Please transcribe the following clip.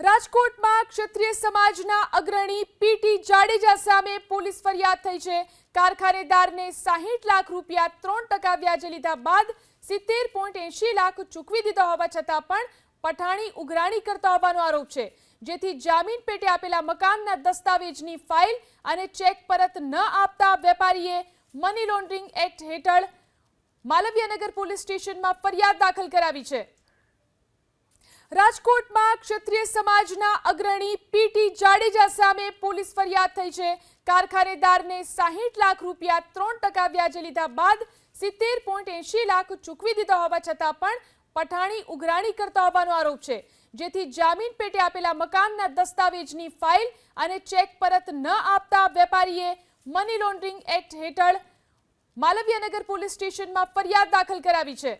રાજકોટમાં ક્ષત્રિય સમાજના અગ્રણી પીટી જાડેજા સામે પોલીસ ફરિયાદ થઈ છે. કારખાનેદારને સાહીઠ લાખ રૂપિયા ત્રણ ટકા વ્યાજે લીધા બાદ સિત્તેર પોઈન્ટ એંશી લાખ ચૂકવી દીધા હોવા છતાં પણ પઠાણી ઉઘરાણી કરતા હોવાનો આરોપ છે. જેથી જામીન પેટે આપેલા મકાનના દસ્તાવેજની ફાઇલ અને ચેક પરત ન આપતા વેપારીએ મની લોન્ડરિંગ એક્ટ હેઠળ માલવ્યનગર પોલીસ સ્ટેશનમાં ફરિયાદ દાખલ કરાવી છે. રાજકોટમાં ક્ષત્રિય સમાજના અગ્રણી પીટી જાડેજા સામે પોલીસ ફરિયાદ થઈ છે. કારખાનેદારને સાહીઠ લાખ રૂપિયા ત્રણ ટકા વ્યાજે લીધા બાદ સિત્તેર પોઈન્ટ એંશી લાખ ચૂકવી દીધા હોવા છતાં પણ પઠાણી ઉઘરાણી કરતા હોવાનો આરોપ છે. જેથી જામીન પેટે આપેલા મકાનના દસ્તાવેજની ફાઇલ અને ચેક પરત ન આપતા વેપારીએ મની લોન્ડરિંગ એક્ટ હેઠળ માલવ્યનગર પોલીસ સ્ટેશનમાં ફરિયાદ દાખલ કરાવી છે.